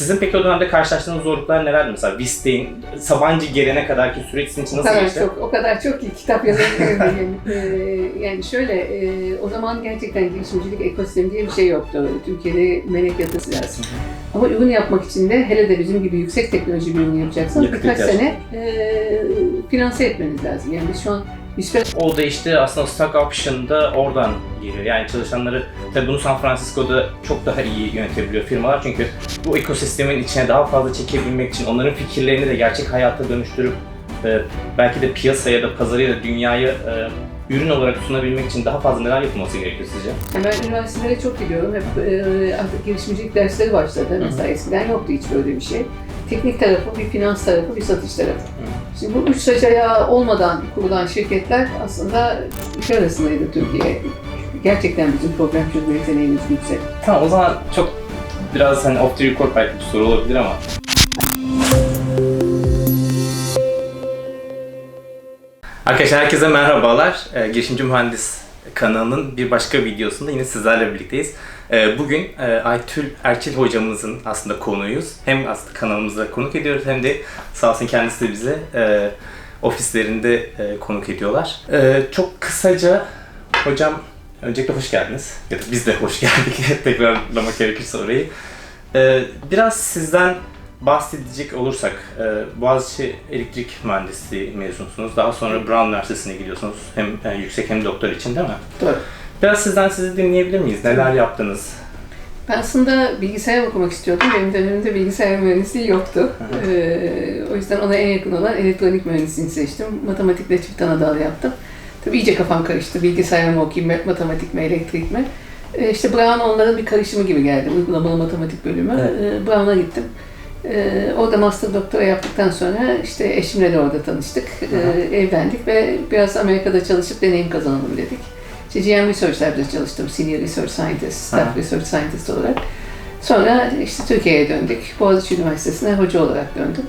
sizin peki o dönemde karşılaştığınız zorluklar neler? Mesela Vistey'in Sabancı gelene kadarki süreç sizin için O nasıl kadar geçti? çok, o kadar çok ki kitap yazabilirim. Ee, yani şöyle, e, o zaman gerçekten girişimcilik ekosistemi diye bir şey yoktu. Türkiye'de melek yatısı lazım. Ama ürün yapmak için de hele de bizim gibi yüksek teknoloji bir ürün yapacaksanız Yakıt birkaç ihtiyaç. sene e, finanse etmeniz lazım. Yani biz şu an hiçbir O da işte aslında stock option'da oradan geliyor. Yani çalışanları, tabii bunu San Francisco'da çok daha iyi yönetebiliyor firmalar. Çünkü bu ekosistemin içine daha fazla çekebilmek için onların fikirlerini de gerçek hayata dönüştürüp e, belki de piyasaya ya da pazara ya da dünyaya e, ürün olarak sunabilmek için daha fazla neler yapılması gerekiyor sizce? Ben üniversitelere çok gidiyorum. Hep e, artık girişimcilik dersleri başladı. Mesela eskiden yoktu hiç böyle bir şey. Teknik tarafı, bir finans tarafı, bir satış tarafı. Şimdi bu üç saç ayağı olmadan kurulan şirketler aslında iş arasındaydı Türkiye. Gerçekten bizim problem çözme yeteneğimiz yüksek. Tamam o zaman çok biraz hani off the record belki bir soru olabilir ama Arkadaşlar herkese merhabalar. Ee, Girişimci Mühendis kanalının bir başka videosunda yine sizlerle birlikteyiz. Ee, bugün e, Aytül Erçil hocamızın aslında konuğuyuz. Hem aslında kanalımıza konuk ediyoruz hem de sağ olsun kendisi de bize e, ofislerinde e, konuk ediyorlar. Çok kısaca hocam öncelikle hoş geldiniz. Ya da biz de hoş geldik tekrarlamak gerekirse orayı. Biraz sizden bahsedecek olursak, Boğaziçi Elektrik Mühendisliği mezunusunuz. Daha sonra Brown Üniversitesi'ne gidiyorsunuz. Hem yüksek hem doktor için değil mi? Doğru. Biraz sizden sizi dinleyebilir miyiz? Neler yaptınız? Ben aslında bilgisayar okumak istiyordum. Benim dönemimde bilgisayar mühendisliği yoktu. Ee, o yüzden ona en yakın olan elektronik mühendisliğini seçtim. Matematikle çift ana dal yaptım. Tabii iyice kafam karıştı. Bilgisayar mı okuyayım, matematik mi, elektrik mi? Ee, işte Brown onların bir karışımı gibi geldi. Uygulamalı matematik bölümü. Evet. Ee, Brown'a gittim. Ee, orada master doktora yaptıktan sonra işte eşimle de orada tanıştık. Ee, evlendik ve biraz Amerika'da çalışıp deneyim kazanalım dedik. İşte GM Research Lab'da çalıştım. Senior Research Scientist, Staff Aha. Research Scientist olarak. Sonra işte Türkiye'ye döndük. Boğaziçi Üniversitesi'ne hoca olarak döndüm.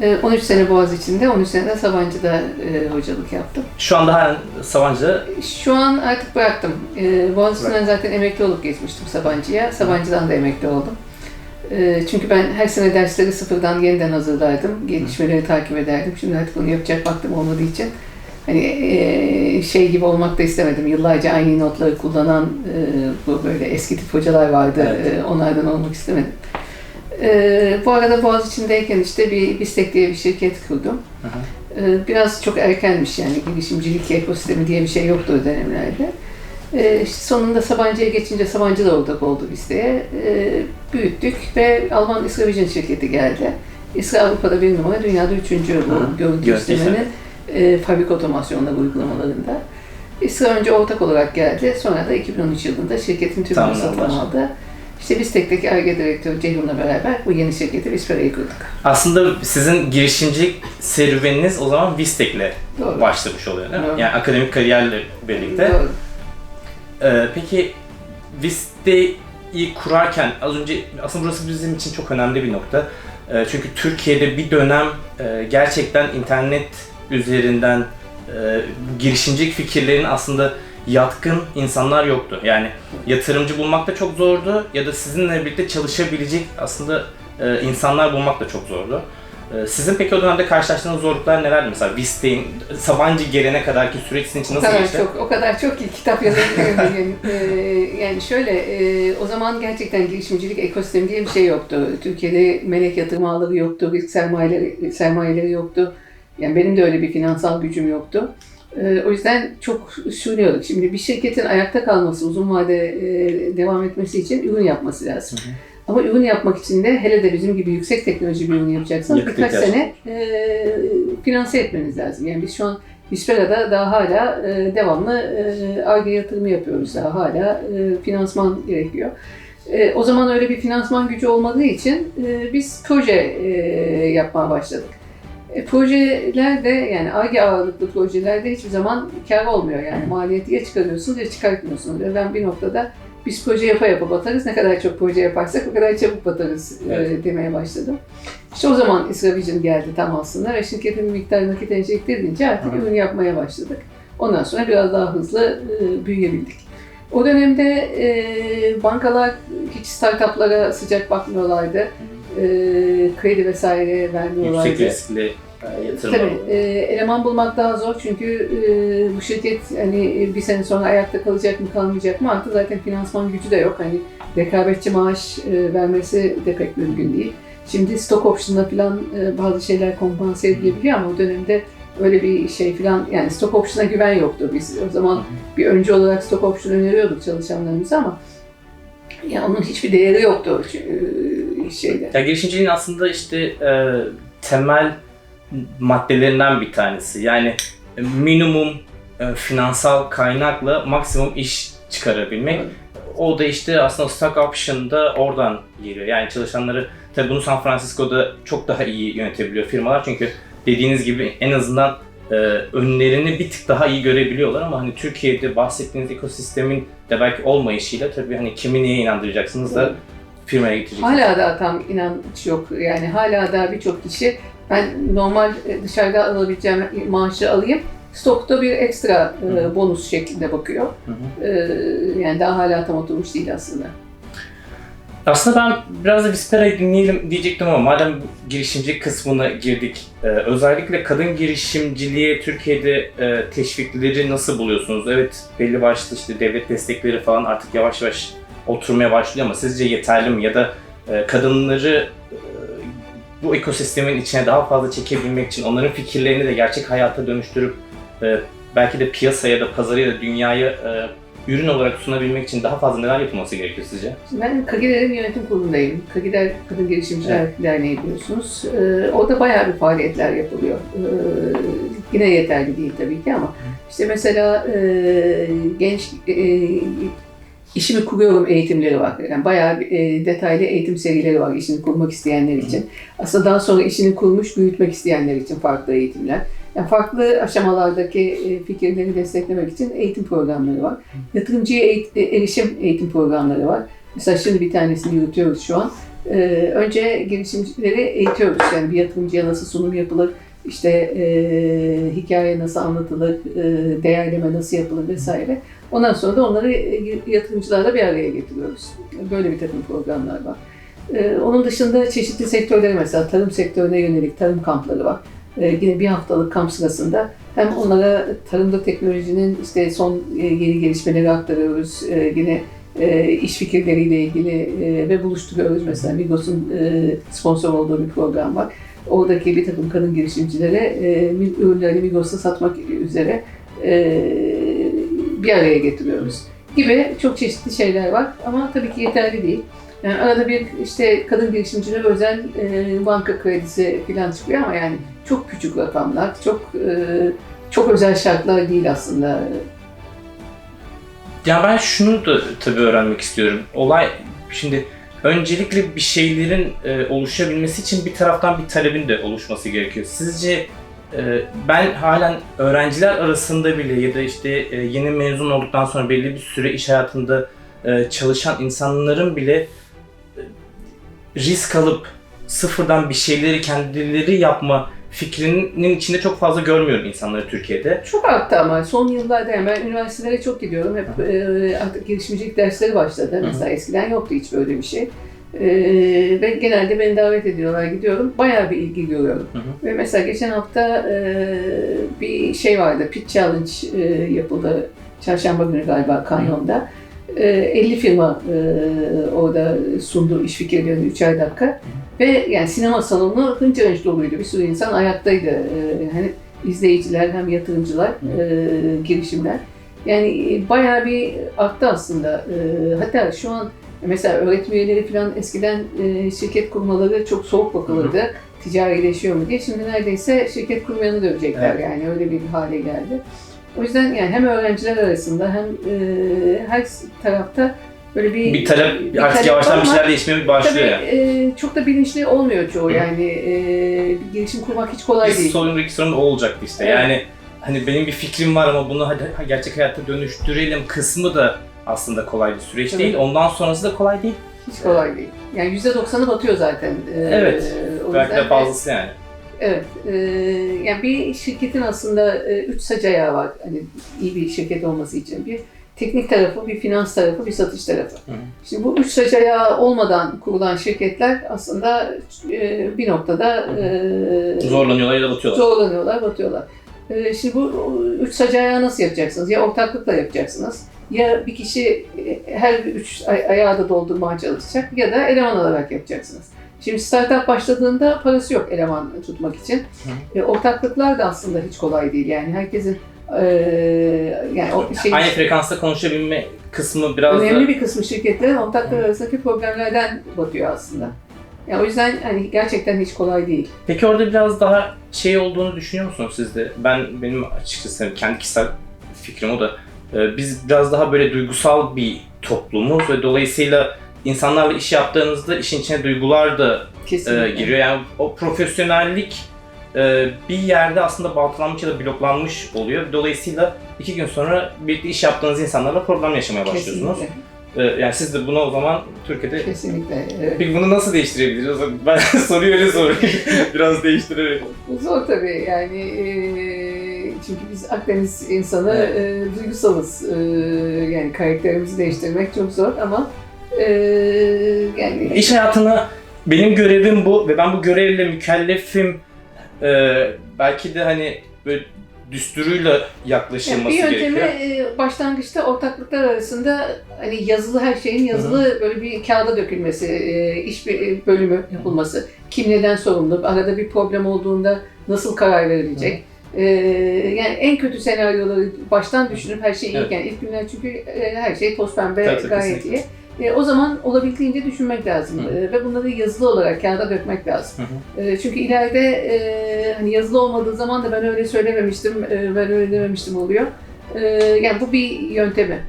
Ee, 13 sene Boğaziçi'nde, 13 sene de Sabancı'da e, hocalık yaptım. Şu anda halen Sabancı'da Şu an artık bıraktım. Ee, Boğaziçi'nden zaten emekli olup geçmiştim Sabancı'ya. Sabancı'dan da emekli oldum. Ee, çünkü ben her sene dersleri sıfırdan yeniden hazırlardım. Gelişmeleri takip ederdim. Şimdi artık bunu yapacak vaktim olmadığı için hani e, şey gibi olmak da istemedim. Yıllarca aynı notları kullanan e, bu böyle eski tip hocalar vardı. Evet. E, onlardan olmak istemedim. E, bu arada Boğaziçi'ndeyken işte bir Bistek diye bir şirket kurdum. E, biraz çok erkenmiş yani girişimcilik ekosistemi diye bir şey yoktu o dönemlerde. E, işte sonunda Sabancı'ya geçince Sabancı da ortak oldu Bistek'e. E, büyüttük ve Alman İsra Vision şirketi geldi. İsra Avrupa'da bir numara, dünyada üçüncü bu görüntü işlemenin e, fabrika otomasyonları uygulamalarında. İsra önce ortak olarak geldi. Sonra da 2013 yılında şirketin tümünü satın Tamamladılar. aldı. İşte biz tekteki ARGE direktörü Ceyhun'la beraber bu yeni şirketi Vispera'yı kurduk. aslında sizin girişimcilik serüveniniz o zaman Vistek'le başlamış oluyor değil mi? Doğru. Yani akademik kariyerle birlikte. Doğru. Ee, peki Viste'yi kurarken az önce aslında burası bizim için çok önemli bir nokta. Ee, çünkü Türkiye'de bir dönem e, gerçekten internet üzerinden e, girişimcilik fikirlerinin aslında yatkın insanlar yoktu. Yani yatırımcı bulmak da çok zordu ya da sizinle birlikte çalışabilecek aslında e, insanlar bulmak da çok zordu. Ee, Sizin peki o dönemde karşılaştığınız zorluklar nelerdi? Mesela Viste'in Sabancı gelene kadarki süreç sizin için O nasıl kadar geçti? çok, o kadar çok ki kitap yazabilirim. Ee, yani şöyle, e, o zaman gerçekten girişimcilik ekosistemi diye bir şey yoktu. Türkiye'de melek yatırım ağları yoktu, risk sermayeleri, sermayeleri yoktu. Yani benim de öyle bir finansal gücüm yoktu. Ee, o yüzden çok sürüyorduk. Şimdi bir şirketin ayakta kalması, uzun vade e, devam etmesi için ürün yapması lazım. Hı hı. Ama ürün yapmak için de hele de bizim gibi yüksek teknoloji bir ürün yapacaksanız Yakıt birkaç ihtiyaç. sene e, finanse etmeniz lazım. Yani biz şu an Vispera'da daha hala e, devamlı ARGE yatırımı yapıyoruz. Daha hala e, finansman gerekiyor. E, o zaman öyle bir finansman gücü olmadığı için e, biz proje e, yapmaya başladık. E, projelerde yani ARGE ağırlıklı projelerde hiçbir zaman kar olmuyor. Yani maliyeti ya çıkarıyorsunuz ya çıkartmıyorsunuz. Ve ben bir noktada biz proje yapa yapa batarız. Ne kadar çok proje yaparsak o kadar çabuk batarız e, Evet. demeye başladım. İşte o zaman İsra Vision geldi tam aslında ve şirketin bir miktar nakit enjekte edince artık Hı ürün yapmaya başladık. Ondan sonra biraz daha hızlı e, büyüyebildik. O dönemde e, bankalar hiç startuplara sıcak bakmıyorlardı. E, kredi vesaire vermiyorlardı. Yüksek riskli e, yatırım. Tabii e, eleman bulmak daha zor çünkü e, bu şirket hani bir sene sonra ayakta kalacak mı kalmayacak mı artık zaten finansman gücü de yok. Hani rekabetçi maaş e, vermesi de pek mümkün değil. Şimdi stock option'la falan e, bazı şeyler kompanse edilebiliyor ama o dönemde öyle bir şey falan yani stock option'a güven yoktu. Biz o zaman bir önce olarak stock option öneriyorduk çalışanlarımıza ama yani onun hiçbir değeri yoktu e, şeyde. Ya girişimciliğin aslında işte e, temel maddelerinden bir tanesi. Yani e, minimum e, finansal kaynakla maksimum iş çıkarabilmek. Evet. O da işte aslında stock option'da oradan geliyor. Yani çalışanları tabii bunu San Francisco'da çok daha iyi yönetebiliyor firmalar çünkü dediğiniz gibi en azından e, önlerini bir tık daha iyi görebiliyorlar ama hani Türkiye'de bahsettiğiniz ekosistemin de belki olmayışıyla tabii hani kimi neye inandıracaksınız da firmaya getireceksiniz. Hala da tam inanç yok. Yani hala da birçok kişi ben normal e, dışarıda alabileceğim maaşı alayım. Stokta bir ekstra e, bonus şeklinde bakıyor. Hı hı. E, yani daha hala tam oturmuş değil aslında. Aslında ben biraz da Vispera'yı dinleyelim diyecektim ama madem girişimci kısmına girdik, e, özellikle kadın girişimciliğe Türkiye'de e, teşvikleri nasıl buluyorsunuz? Evet belli başlı işte devlet destekleri falan artık yavaş yavaş oturmaya başlıyor ama sizce yeterli mi? Ya da e, kadınları bu ekosistemin içine daha fazla çekebilmek için onların fikirlerini de gerçek hayata dönüştürüp e, belki de piyasaya da pazara ya da dünyaya e, ürün olarak sunabilmek için daha fazla neler yapılması gerekiyor sizce? Ben Kagider'in yönetim kurulundayım. Kagider Kadın Girişimciler Derneği biliyorsunuz. E, orada bayağı bir faaliyetler yapılıyor. E, yine yeterli değil tabii ki ama işte mesela e, genç e, işimi kuruyorum eğitimleri var. Yani bayağı e, detaylı eğitim serileri var işini kurmak isteyenler için. Aslında daha sonra işini kurmuş, büyütmek isteyenler için farklı eğitimler. Yani farklı aşamalardaki e, fikirleri desteklemek için eğitim programları var. Yatırımcıya eğit- e, erişim eğitim programları var. Mesela şimdi bir tanesini yürütüyoruz şu an. Ee, önce girişimcileri eğitiyoruz. Yani bir yatırımcıya nasıl sunum yapılır, işte e, hikaye nasıl anlatılır, e, değerleme nasıl yapılır vesaire. Ondan sonra da onları e, yatırımcılarla bir araya getiriyoruz. Böyle bir takım programlar var. Ee, onun dışında çeşitli sektörlere mesela tarım sektörüne yönelik tarım kampları var. Ee, yine bir haftalık kamp sırasında hem onlara tarımda teknolojinin işte son e, yeni gelişmeleri aktarıyoruz. Ee, yine e, iş fikirleriyle ilgili e, ve buluşturuyoruz. Mesela Migros'un e, sponsor olduğu bir program var. Oradaki bir takım kadın girişimcilere e, ürünlerini Migros'ta satmak üzere e, bir araya getiriyoruz. Gibi çok çeşitli şeyler var ama tabii ki yeterli değil. Yani arada bir işte kadın girişimcilere özel e, banka kredisi falan çıkıyor ama yani çok küçük rakamlar, çok e, çok özel şartlar değil aslında. Ya ben şunu da tabii öğrenmek istiyorum. Olay şimdi öncelikle bir şeylerin e, oluşabilmesi için bir taraftan bir talebin de oluşması gerekiyor. Sizce e, ben halen öğrenciler arasında bile ya da işte e, yeni mezun olduktan sonra belli bir süre iş hayatında e, çalışan insanların bile e, risk alıp sıfırdan bir şeyleri kendileri yapma fikrinin içinde çok fazla görmüyorum insanları Türkiye'de. Çok arttı ama son yıllarda yani ben üniversitelere çok gidiyorum. Hep e, artık girişimcilik dersleri başladı. hı. Mesela eskiden yoktu hiç böyle bir şey. E, ve genelde beni davet ediyorlar, gidiyorum. Bayağı bir ilgi görüyorum. Hı hı. Ve mesela geçen hafta e, bir şey vardı, Pitch Challenge e, yapıldı. Çarşamba günü galiba Kanyon'da. E, 50 firma e, orada sundu iş fikirlerini 3'er dakika. Ve yani sinema salonu hınca hınç doluydu. Bir sürü insan ayaktaydı. E, hani izleyiciler hem yatırımcılar, e, girişimler. Yani e, bayağı bir arttı aslında. E, hatta şu an mesela öğretim üyeleri falan eskiden şirket kurmaları çok soğuk bakılırdı. Ticarileşiyor mu diye. Şimdi neredeyse şirket kurmayanı dövecekler Evet. yani öyle bir hale geldi. O yüzden yani hem öğrenciler arasında hem e, her tarafta böyle bir Bir talep bir artık talep yavaştan bir şeyler değişmeye başlıyor Tabii yani. e, çok da bilinçli olmuyor çoğu Hı. yani e, bir girişim kurmak hiç kolay Bir değil. sonraki sorum o olacaktı işte. Evet. Yani hani benim bir fikrim var ama bunu hadi gerçek hayata dönüştürelim kısmı da aslında kolay bir süreç Tabii. değil. Ondan sonrası da kolay değil. Hiç kolay değil. Yani yüzde doksanı batıyor zaten. E, Evet. o Belki de fazlası yani. Evet. e, yani bir şirketin aslında e, üç sac ayağı var. Hani iyi bir şirket olması için. Bir teknik tarafı, bir finans tarafı, bir satış tarafı. Hı. Şimdi bu üç saç ayağı olmadan kurulan şirketler aslında e, bir noktada e, Zorlanıyorlar ya da batıyorlar. zorlanıyorlar, batıyorlar. E, şimdi bu üç saç ayağı nasıl yapacaksınız? Ya ortaklıkla yapacaksınız, ya bir kişi e, her üç ay- ayağı da doldurmaya çalışacak ya da eleman alarak yapacaksınız. Şimdi startup başladığında parası yok eleman tutmak için. E, ortaklıklar da aslında hiç kolay değil. Yani herkesin e, yani o şey Aynı frekansta konuşabilme kısmı biraz önemli da... bir kısmı şirketlerin ortaklar arasındaki problemlerden batıyor aslında. Yani o yüzden hani gerçekten hiç kolay değil. Peki orada biraz daha şey olduğunu düşünüyor musunuz siz de? Ben benim açıkçası kendi kişisel fikrim o da biz biraz daha böyle duygusal bir toplumuz ve dolayısıyla insanlarla iş yaptığınızda işin içine duygular da Kesinlikle. e, giriyor. Yani o profesyonellik e, bir yerde aslında baltalanmış ya da bloklanmış oluyor. Dolayısıyla iki gün sonra birlikte iş yaptığınız insanlarla problem yaşamaya başlıyorsunuz. Kesinlikle. E, yani siz de buna o zaman Türkiye'de Kesinlikle. evet. Peki bunu nasıl değiştirebiliriz? Ben soruyu öyle sorayım. Biraz değiştirerek. Bu zor tabii yani e, çünkü biz Akdeniz insanı e, duygusalız. E, yani karakterimizi değiştirmek çok zor ama e, yani İş hayatına benim görevim bu ve ben bu görevle mükellefim. Ee, belki de hani böyle düsturuyla Yani yaklaşılması bir yöntemi gerekiyor. e, başlangıçta ortaklıklar arasında hani yazılı her şeyin yazılı böyle bir kağıda dökülmesi, e, iş bir e, bölümü yapılması, kim neden sorumlu, arada bir problem olduğunda nasıl karar verilecek. E, yani en kötü senaryoları baştan düşünüp her şey Evet. iyiyken ilk günler çünkü her şey toz pembe tabii, gayet kesinlikle. iyi. E, o zaman olabildiğince düşünmek lazım Hı. E, ve bunları yazılı olarak kağıda dökmek lazım. Hı E, çünkü ileride e, hani yazılı olmadığı zaman da ben öyle söylememiştim, e, ben öyle dememiştim oluyor. E, yani bu bir yöntemi.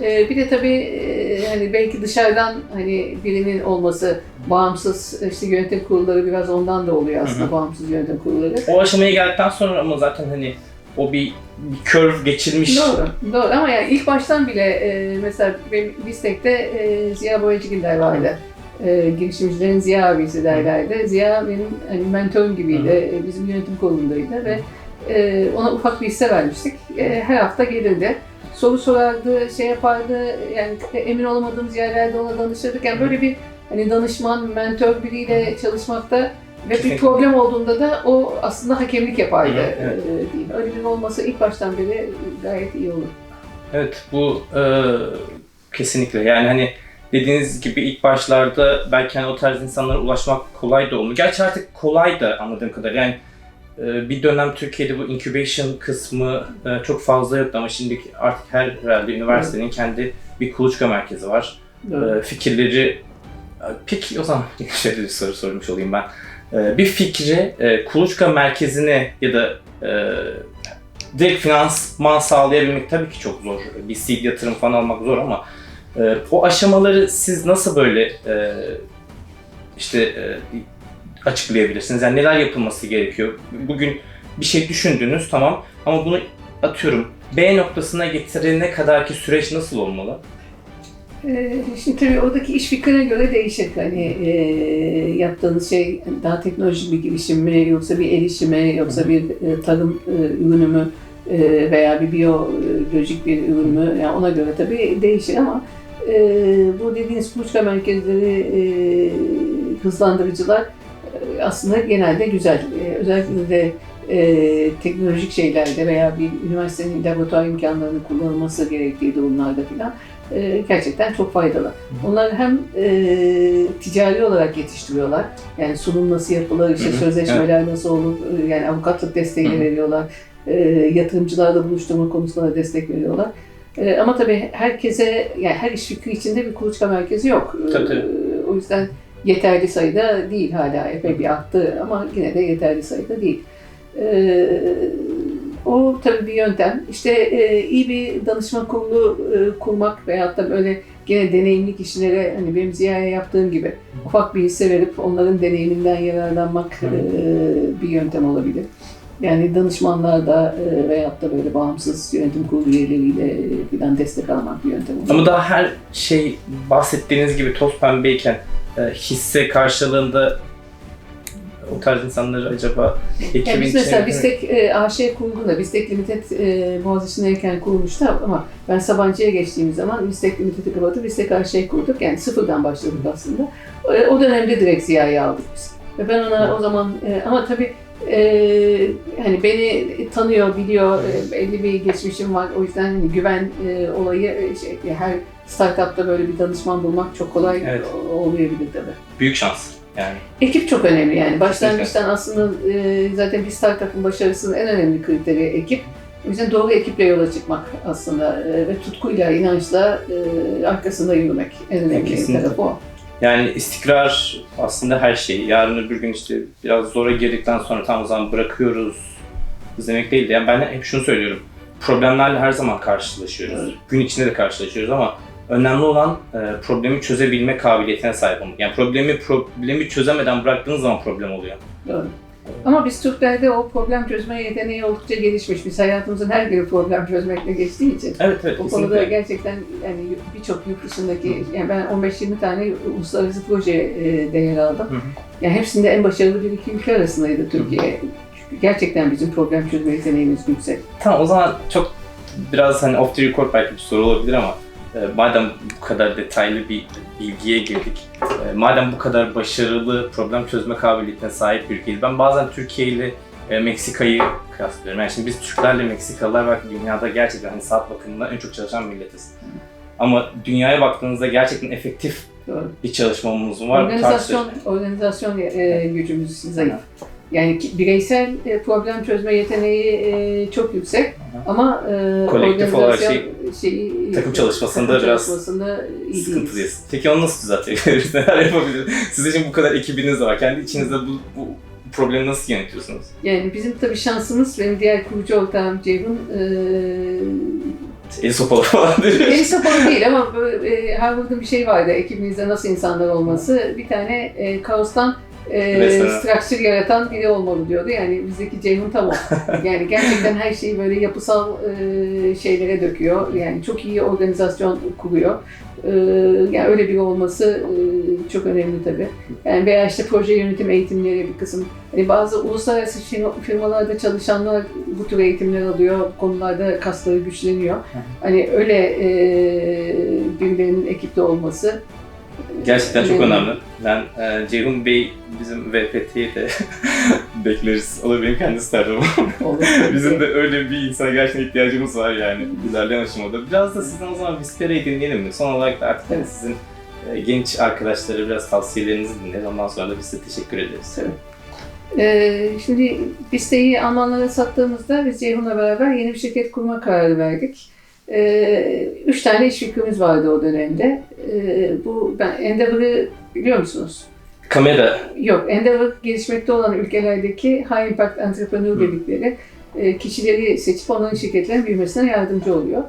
E, bir de tabii e, hani belki dışarıdan hani birinin olması, bağımsız işte yönetim kurulları biraz ondan da oluyor aslında Hı hı. bağımsız yönetim kurulları. O aşamaya geldikten sonra ama zaten hani o bir, bir curve geçilmiş. Doğru, doğru ama yani ilk baştan bile e, mesela benim Bistek'te e, Ziya Boyacıgiller vardı. E, girişimcilerin Ziya abisi derlerdi. Ziya benim hani mentorum gibiydi. E, bizim yönetim kurulundaydı ve e, ona ufak bir hisse vermiştik. E, her hafta gelirdi. Soru sorardı, şey yapardı. Yani emin olamadığımız yerlerde ona danışırdık. Yani böyle bir hani danışman, mentor biriyle çalışmakta ve bir problem olduğunda da o aslında hakemlik yapardı. Hı, evet. e, diyeyim. Öyle bir olması ilk baştan beri gayet iyi olur. Evet bu e, kesinlikle yani hani dediğiniz gibi ilk başlarda belki hani o tarz insanlara ulaşmak kolay da olmuyor. Gerçi artık kolay da anladığım kadar yani e, bir dönem Türkiye'de bu incubation kısmı e, çok fazla yoktu ama şimdi artık her herhalde üniversitenin kendi bir kuluçka merkezi var. Doğru. E, fikirleri peki o zaman şöyle bir soru sormuş olayım ben. E, bir fikri e, kuluçka merkezine ya da e, direkt finansman sağlayabilmek tabii ki çok zor. Bir seed yatırım falan almak zor ama e, o aşamaları siz nasıl böyle işte açıklayabilirsiniz? Yani neler yapılması gerekiyor? Bugün bir şey düşündünüz tamam ama bunu atıyorum B noktasına getirene kadarki süreç nasıl olmalı? Ee, Şimdi tabii oradaki iş fikrine göre değişir. Hani e, yaptığınız şey daha teknolojik bir girişim mi, yoksa bir el işi mi, yoksa bir e, tarım e, ürünü mü e, veya bir biyolojik bir ürün mü? Yani ona göre tabii değişir ama e, bu dediğiniz kuluçka merkezleri, e, hızlandırıcılar e, aslında genelde güzel. E, özellikle de e, teknolojik şeylerde veya bir üniversitenin laboratuvar imkanlarını kullanılması gerektiği durumlarda filan e, gerçekten çok faydalı. Onlar hem e, ticari olarak yetiştiriyorlar. Yani sunum nasıl yapılır, işte sözleşmeler nasıl olur, e, yani avukatlık desteği veriyorlar. E, yatırımcılarla buluşturma konusunda da destek veriyorlar. E, ama tabii herkese, yani her iş fikri içinde bir kuluçka merkezi yok. E, Tabii, tabii. o yüzden yeterli sayıda değil hala. Epey bir arttı ama yine de yeterli sayıda değil. E, o tabii bir yöntem. İşte e, iyi bir danışma kurulu e, kurmak veyahut da böyle gene deneyimli kişilere hani benim Ziya'ya yaptığım gibi ufak bir hisse verip onların deneyiminden yararlanmak e, bir yöntem olabilir. Yani danışmanlar da e, veyahut da böyle bağımsız yönetim kurulu üyeleriyle e, falan destek almak bir yöntem olabilir. Ama daha her şey bahsettiğiniz gibi toz pembeyken e, hisse karşılığında o tarz insanları acaba ekibin Yani biz içine- mesela Bistek e, AŞ kurulduğunda, Bistek Limited e, Boğaziçi'ndeyken kurulmuştu ama ben Sabancı'ya geçtiğim zaman Bistek Limited'i kapatıp Bistek AŞ kurduk. Yani sıfırdan başladık aslında. E, o dönemde direkt Ziya'yı aldık biz. Ve ben ona o zaman e, ama tabii e, hani beni tanıyor, biliyor, e, belli bir geçmişim var. O yüzden hani güven e, olayı e, şey, her startupta böyle bir danışman bulmak çok kolay Evet. olmayabilir tabii. büyük şans yani. Ekip çok önemli yani. Başlangıçtan aslında e, zaten bir startup'ın başarısının en önemli kriteri ekip. O yüzden doğru ekiple yola çıkmak aslında e, ve tutkuyla, inançla e, arkasında yürümek en önemli Kesinlikle. tarafı o. Yani istikrar aslında her şey. Yarın öbür gün işte biraz zora girdikten sonra tam o zaman bırakıyoruz demek değil de. Yani ben hep şunu söylüyorum. Problemlerle her zaman karşılaşıyoruz. Evet. Gün içinde de karşılaşıyoruz ama önemli olan e, problemi çözebilme kabiliyetine sahip olmak. Yani problemi problemi çözemeden bıraktığınız zaman problem oluyor. Doğru. Ama biz Türklerde o problem çözme yeteneği oldukça gelişmiş. Biz hayatımızın her günü problem çözmekle geçtiği için. Evet evet O konuda gerçekten yani birçok yurt dışındaki, yani ben 15-20 tane uluslararası projede yer aldım. Hı hı. Yani hepsinde en başarılı bir iki ülke arasındaydı Türkiye. Çünkü gerçekten bizim problem çözme yeteneğimiz yüksek. Tamam o zaman çok biraz hani off the record belki bir soru olabilir ama e, madem bu kadar detaylı bir bilgiye girdik, e, madem bu kadar başarılı problem çözme kabiliyetine sahip bir ülkeyiz, ben bazen Türkiye ile e, Meksika'yı kıyaslıyorum. Yani şimdi biz Türklerle Meksikalılar belki dünyada gerçekten hani saat bakımından en çok çalışan milletiz. Ama dünyaya baktığınızda gerçekten efektif Doğru. bir çalışmamız var. Organizasyon, organizasyon e, gücümüz zayıf. Yani bireysel e, problem çözme yeteneği e, çok yüksek ama e, Kolektif olarak organizasyon şeyi, takım çalışmasında takım biraz çalışmasında iyi. Sıkıntılıyız. Peki onu nasıl düzeltebiliriz? Neler yapabiliriz? Sizin için bu kadar ekibiniz var. Kendi içinizde bu, bu problemi nasıl yönetiyorsunuz? Yani bizim tabii şansımız, benim diğer kurucu ortağım Ceyhun, El sopalı falan El değil. sapalı değil ama böyle, e, Harvard'ın bir şey vardı ekibinizde nasıl insanlar olması. Bir tane e, kaostan e, yaratan biri olmalı diyordu. Yani bizdeki Ceyhun tam o. Yani gerçekten her şeyi böyle yapısal e, şeylere döküyor. Yani çok iyi organizasyon kuruyor. E, yani öyle biri olması e, çok önemli tabii. Yani veya işte proje yönetim eğitimleri bir kısım. Hani bazı uluslararası firma- firmalarda çalışanlar bu tür eğitimler alıyor. Bu konularda kasları güçleniyor. Hani öyle e, birilerinin ekipte olması Gerçekten çok Önemli. Ben e, Ceyhun Bey bizim VPT'yi de bekleriz. O da benim kendi startup'ım. olur. bizim de öyle bir insana gerçekten ihtiyacımız var yani ilerleyen aşamada. Biraz da sizden o zaman Vispera'yı dinleyelim mi? Son olarak da artık hani Evet. sizin e, genç arkadaşlara biraz tavsiyelerinizi dinleyelim. Ondan sonra da biz size teşekkür ederiz. Ee, şimdi listeyi Almanlara sattığımızda biz Ceyhun'la beraber yeni bir şirket kurma kararı verdik. Ee, üç tane iş fikrimiz vardı o dönemde. Ee, bu ben Endeavor'ı biliyor musunuz? Kamera Yok, Endeavor gelişmekte olan ülkelerdeki high impact entrepreneur dedikleri e, kişileri seçip onların şirketlerin büyümesine yardımcı oluyor.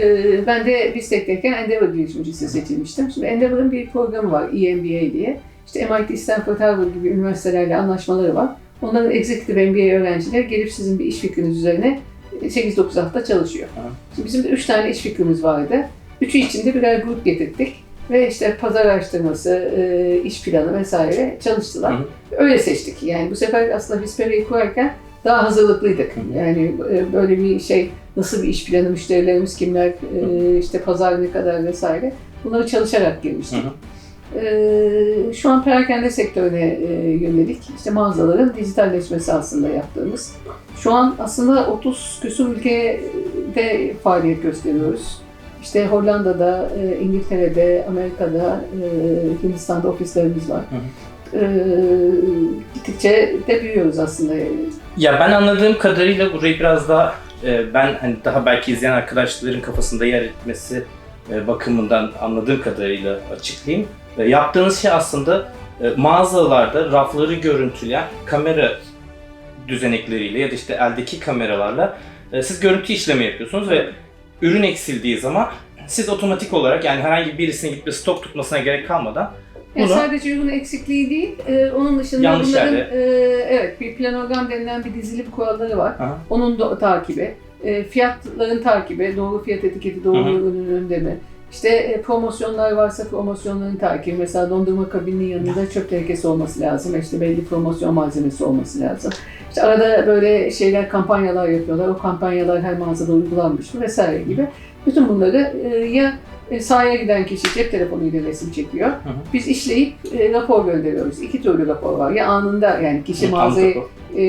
E, ben de BISTEC'teyken Endeavor girişimcisi seçilmiştim. Şimdi Endeavor'ın bir programı var, EMBA diye. İşte MIT, Stanford, Harvard gibi üniversitelerle anlaşmaları var. Onların executive MBA öğrencileri gelip sizin bir iş fikriniz üzerine 8-9 hafta çalışıyor. Şimdi bizim de 3 tane iş fikrimiz vardı. Üçü içinde birer grup getirdik. Ve işte pazar araştırması, e, iş planı vesaire çalıştılar. Hı Öyle seçtik. Yani bu sefer aslında Vispera'yı kurarken daha hazırlıklıydık. Hı hı. Yani e, böyle bir şey, nasıl bir iş planı, müşterilerimiz kimler, e, işte pazar ne kadar vesaire. Bunları çalışarak Hı girmiştik. hı. E, Şu an perakende sektörüne e, yönelik işte mağazaların dijitalleşmesi aslında yaptığımız. Şu an aslında 30 küsur ülkede faaliyet gösteriyoruz. İşte Hollanda'da, e, İngiltere'de, Amerika'da, e, Hindistan'da ofislerimiz var. Hı E, Gittikçe de büyüyoruz aslında. Ya ben anladığım kadarıyla burayı biraz daha e, ben hani daha belki izleyen arkadaşların kafasında yer etmesi e, bakımından anladığım kadarıyla açıklayayım. E, yaptığınız şey aslında e, mağazalarda rafları görüntüleyen kamera düzenekleriyle ya da işte eldeki kameralarla e, siz görüntü işleme yapıyorsunuz ve ürün eksildiği zaman siz otomatik olarak yani herhangi birisinin gidip bir stok tutmasına gerek kalmadan Yani Bunu- sadece ürün eksikliği değil, e, onun dışında Yanlış bunların yerde. e, evet bir planogram denilen bir dizilim kuralları var. Aha. Onun da takibi, e, fiyatların takibi, doğru fiyat etiketi, doğru Hı hı. ürünün önünde mi? İşte e, promosyonlar varsa promosyonların takibi. Mesela dondurma kabininin yanında çöp tenekesi olması lazım. İşte belli promosyon malzemesi olması lazım. İşte arada böyle şeyler, kampanyalar yapıyorlar. O kampanyalar her mağazada uygulanmış mı vesaire gibi. Bütün bunları e, ya e, sahaya giden kişi cep telefonuyla resim çekiyor. hı. Biz işleyip e, rapor gönderiyoruz. İki türlü rapor var. Ya anında yani kişi mağazayı e,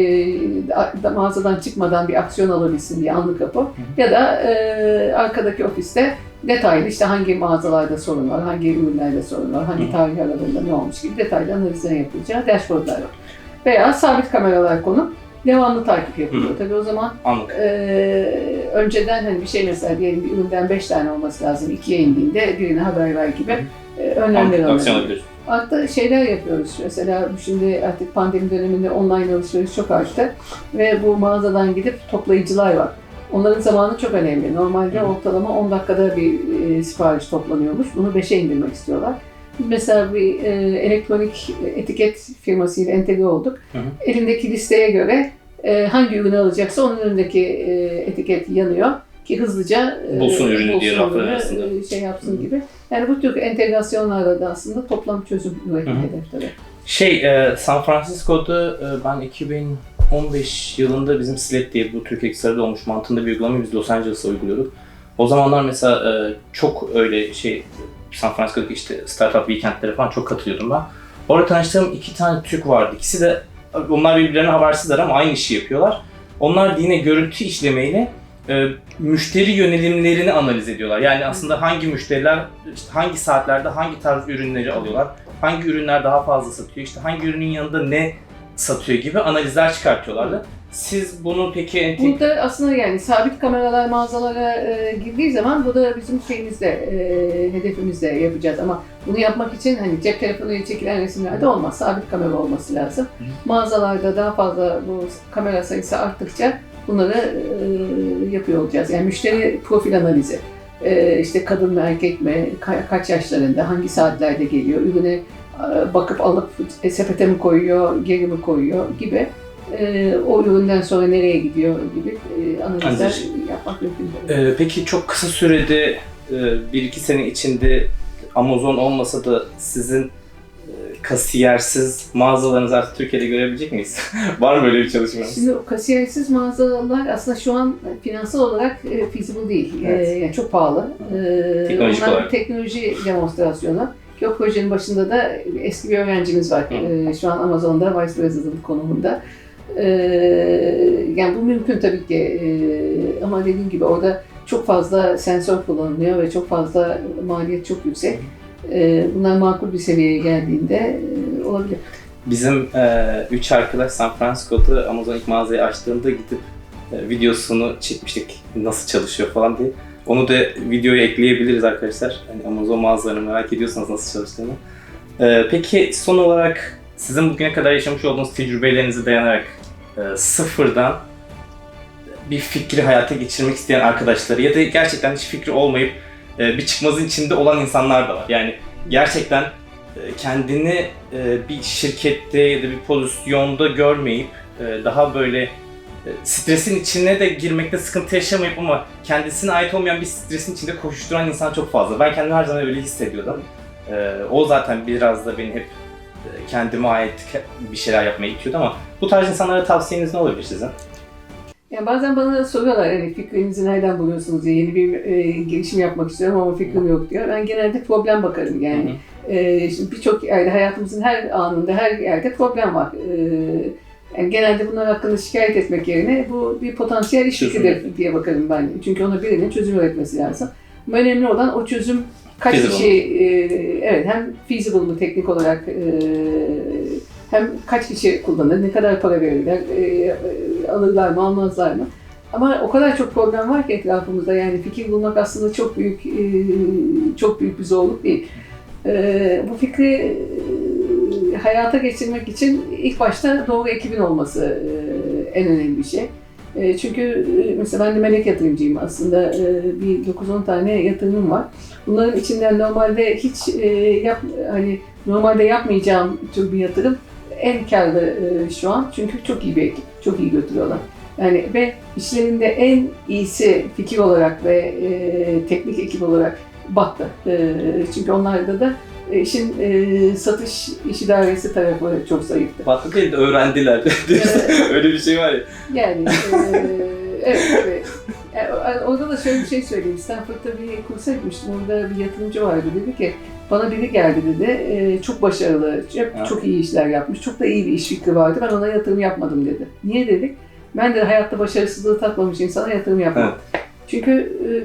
da- mağazadan çıkmadan bir aksiyon alabilsin diye anlık rapor. Ya da e, arkadaki ofiste detaylı işte hangi mağazalarda sorun var, hangi ürünlerde sorun var, hangi tarih aralarında ne olmuş gibi detaylı analizlerin yapılacağı dashboardlar var. Veya sabit kameralar konup devamlı takip yapılıyor. Tabii o zaman Anladım. e, önceden hani bir şey mesela diyelim bir üründen 5 tane olması lazım. ikiye indiğinde birine haber ver gibi e, önlemler alınıyor. Hatta şeyler yapıyoruz. Mesela şimdi artık pandemi döneminde online alışveriş çok arttı. Ve bu mağazadan gidip toplayıcılar var. Onların zamanı çok önemli. Normalde Hı. ortalama 10 dakikada bir e, sipariş toplanıyormuş. Bunu 5'e indirmek istiyorlar. Biz mesela bir e, elektronik etiket firmasıyla entegre olduk. Hı hı. Elindeki listeye göre e, hangi ürünü alacaksa onun önündeki e, etiket yanıyor ki hızlıca e, Bulsun ürünü diye raflar arasında. e, şey yapsın Hı. gibi. Yani bu tür entegrasyonlarla da aslında toplam çözüm hı. hedefleri. Şey, e, San Francisco'da e, ben 2015 yılında bizim Slack diye bu Türkiye sırada olmuş mantığında bir uygulamayı biz Los Angeles'a uyguluyorduk. O zamanlar mesela e, çok öyle şey San Francisco'daki işte startup weekendlere falan çok katılıyordum ben. Orada tanıştığım iki tane Türk vardı. İkisi de onlar birbirlerine habersizler ama aynı işi yapıyorlar. Onlar yine görüntü işlemeyle e, müşteri yönelimlerini analiz ediyorlar. Yani aslında hangi müşteriler işte hangi saatlerde hangi tarz ürünleri alıyorlar, hangi ürünler daha fazla satıyor, işte hangi ürünün yanında ne satıyor gibi analizler çıkartıyorlardı. Siz bunu peki entegre... Burada aslında yani sabit kameralar mağazalara e, girdiği zaman bu da bizim şeyimizde, e, hedefimizde yapacağız. Ama bunu yapmak için hani cep telefonuyla çekilen resimlerde olmaz. Sabit kamera olması lazım. Mağazalarda daha fazla bu kamera sayısı arttıkça bunları e, yapıyor olacağız. Yani müşteri profil analizi. E, işte kadın mı erkek mi, ka- kaç yaşlarında, hangi saatlerde geliyor, ürüne e, bakıp alıp e, sepete mi koyuyor, geri mi koyuyor gibi e, o üründen sonra nereye gidiyor gibi e, analizler Analiz. yapmak mümkün. Ee, peki çok kısa sürede, e, bir iki sene içinde Amazon olmasa da sizin kasiyersiz mağazalarınızı artık Türkiye'de görebilecek miyiz? Var mı böyle bir çalışmanız? Şimdi o kasiyersiz mağazalar aslında şu an finansal olarak e, feasible değil. Evet. E, yani çok pahalı. E, Teknolojik onlar olarak. teknoloji demonstrasyonu. Ki o projenin başında da eski bir öğrencimiz var. Hı. E, şu an Amazon'da Vice President konumunda. E, yani bu mümkün tabii ki. E, ama dediğim gibi orada çok fazla sensör kullanılıyor ve çok fazla maliyet çok yüksek. E, bunlar makul bir seviyeye geldiğinde e, olabilir. Bizim e, üç arkadaş San Francisco'da Amazon ilk mağazayı açtığında gidip e, videosunu çekmiştik nasıl çalışıyor falan diye. Onu da videoya ekleyebiliriz arkadaşlar. Hani Amazon mağazalarını merak ediyorsanız nasıl çalıştığını. E, peki son olarak sizin bugüne kadar yaşamış olduğunuz tecrübelerinize dayanarak e, sıfırdan bir fikri hayata geçirmek isteyen arkadaşları ya da gerçekten hiç fikri olmayıp e, bir çıkmazın içinde olan insanlar da var. Yani gerçekten e, kendini e, bir şirkette ya da bir pozisyonda görmeyip e, daha böyle e, stresin içine de girmekte sıkıntı yaşamayıp ama kendisine ait olmayan bir stresin içinde koşuşturan insan çok fazla. Ben kendimi her zaman öyle hissediyordum. E, O zaten biraz da beni hep e, kendime ait bir şeyler yapmaya itiyordu ama bu tarz insanlara tavsiyeniz ne olabilir sizin? Yani bazen bana soruyorlar hani fikrinizi nereden buluyorsunuz diye yeni bir e, girişim yapmak istiyorum ama fikrim yok diyor. Ben genelde problem bakarım yani. E, şimdi birçok yerde hayatımızın her anında her yerde problem var. E, yani genelde bunlar hakkında şikayet etmek yerine bu bir potansiyel iş fikridir diye bakarım ben. Çünkü ona birinin çözüm üretmesi lazım. Ama önemli olan o çözüm kaç Feasible kişi, e, evet hem feasible mı teknik olarak e, hem kaç kişi kullanır, ne kadar para verirler, e, alırlar mı, almazlar mı? Ama o kadar çok problem var ki etrafımızda yani fikir bulmak aslında çok büyük e, çok büyük bir zorluk değil. E, bu fikri e, hayata geçirmek için ilk başta doğru ekibin olması en önemli şey. E, çünkü mesela ben de melek yatırımcıyım aslında bir 9-10 tane yatırımım var. Bunların içinden normalde hiç yap, hani normalde yapmayacağım tür bir yatırım en karlı şu an çünkü çok iyi bir ekip, çok iyi götürüyorlar. Yani ve işlerinde en iyisi fikir olarak ve e, teknik ekip olarak battı. E, çünkü onlarda da işin e, satış iş idaresi tarafı çok zayıftı. Battı değil de öğrendiler. Öyle bir şey var ya. Yani e, evet, evet. Yani orada da şöyle bir şey söyleyeyim. Stanford'da bir kursa gitmiştim. Orada bir yatırımcı vardı. Dedi ki bana biri geldi dedi. e, çok başarılı, hep çok iyi işler yapmış. Çok da iyi bir iş fikri vardı. Ben ona yatırım yapmadım dedi. Niye dedik? Ben de hayatta başarısızlığı tatmamış insana yatırım yapmam. Çünkü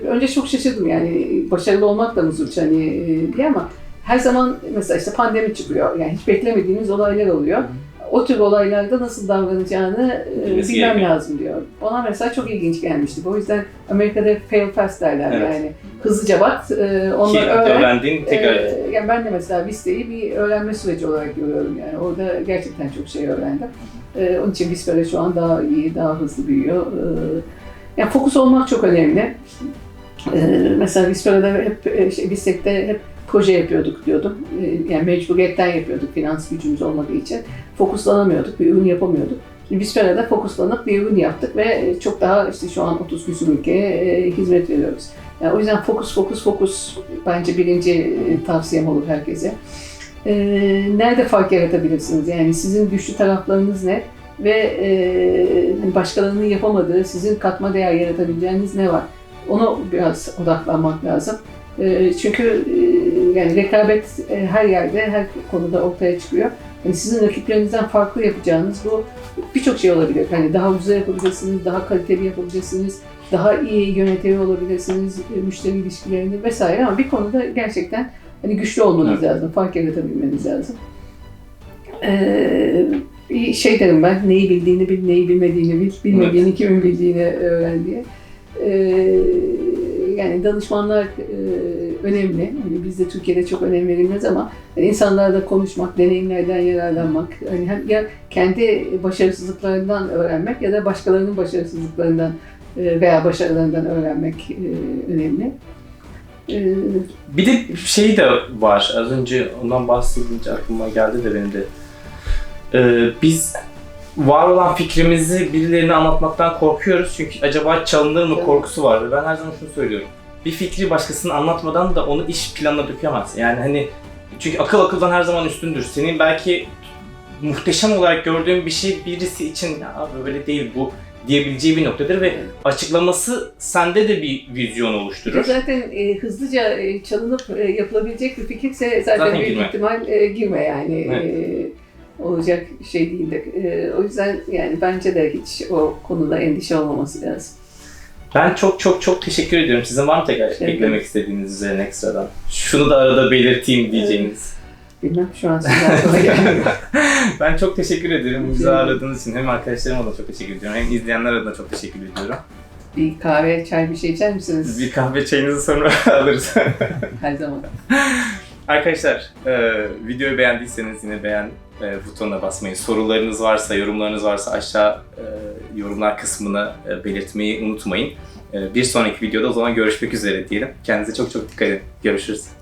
e, önce çok şaşırdım yani başarılı olmak da mı suç hani e, diye ama her zaman mesela işte pandemi çıkıyor. Yani hiç beklemediğimiz olaylar oluyor. O tür olaylarda nasıl davranacağını e, Bilmesi bilmem lazım diyor. Bana mesela çok ilginç gelmişti. O yüzden Amerika'da fail fast derler Evet. yani. Hızlıca bak, e, Ki onları öğren. öğrendiğin tekrar Ee, yani ben de mesela Viste'yi bir öğrenme süreci olarak görüyorum yani. Orada gerçekten çok şey öğrendim. Ee, onun için Vispera şu an daha iyi, daha hızlı büyüyor. Ee, yani fokus olmak çok önemli. Ee, mesela Vispera'da hep, e, şey, Vistek'te hep proje yapıyorduk diyordum. Ee, yani mecburiyetten yapıyorduk finans gücümüz olmadığı için. Fokuslanamıyorduk, bir ürün yapamıyorduk. Şimdi Vispera'da fokuslanıp bir ürün yaptık ve çok daha işte şu an 30 küsur ülkeye e, hizmet veriyoruz. Yani o yüzden fokus, fokus, fokus bence birinci e, tavsiyem olur herkese. Ee, nerede fark yaratabilirsiniz? Yani sizin güçlü taraflarınız ne? Ve e, hani başkalarının yapamadığı, sizin katma değer yaratabileceğiniz ne var? Ona biraz odaklanmak lazım. E, çünkü e, yani rekabet e, her yerde, her konuda ortaya çıkıyor. Yani sizin rakiplerinizden farklı yapacağınız bu birçok şey olabilir. Hani daha ucuza yapabilirsiniz, daha kaliteli yapabilirsiniz, daha iyi yönetiyor olabilirsiniz, e, müşteri ilişkilerini vesaire ama bir konuda gerçekten hani güçlü olmanız lazım, fark yaratabilmeniz lazım. Ee, şey derim ben, neyi bildiğini bil, neyi bilmediğini bil, bilmediğini kimin bildiğini öğren diye. Ee, yani danışmanlar e, önemli. Hani bizde Türkiye'de çok önem verilmez ama hani insanlarla konuşmak, deneyimlerden yararlanmak, hani hem ya kendi başarısızlıklarından öğrenmek ya da başkalarının başarısızlıklarından e, veya başarılarından öğrenmek e, önemli. E, Bir de şey de var. Az önce ondan bahsedince aklıma geldi de benim de. Ee, biz var olan fikrimizi birilerine anlatmaktan korkuyoruz. Çünkü acaba çalınır mı korkusu var. Ben her zaman şunu söylüyorum. Bir fikri başkasına anlatmadan da onu iş planına dökemez. Yani hani çünkü akıl akıldan her zaman üstündür. Senin belki muhteşem olarak gördüğün bir şey birisi için ya abi böyle değil bu diyebileceği bir noktadır ve açıklaması sende de bir vizyon oluşturur. Zaten e, hızlıca e, çalınıp e, yapılabilecek bir fikirse zaten, Zaten büyük girme. ihtimal e, girme yani. Evet. E, olacak şey değildir. E, o yüzden yani bence de hiç o konuda endişe olmaması lazım. Ben çok çok çok teşekkür ediyorum. Sizin var mı tekrar Teşekkür eklemek istediğiniz üzerine ekstradan? Şunu da arada belirteyim diyeceğiniz. Bilmem şu an gelmiyor. ben çok teşekkür ederim. Bizi ağırladığınız için hem arkadaşlarıma da çok teşekkür ediyorum. Hem izleyenler adına çok teşekkür ediyorum. bir kahve, çay bir şey içer misiniz? Bir kahve çayınızı sonra alırız. Her zaman. Arkadaşlar e, videoyu beğendiyseniz yine beğen e, butonuna basmayı, sorularınız varsa, yorumlarınız varsa aşağı e, yorumlar kısmına e, belirtmeyi unutmayın. E, bir sonraki videoda o zaman görüşmek üzere diyelim. Kendinize çok çok dikkat edin. Görüşürüz.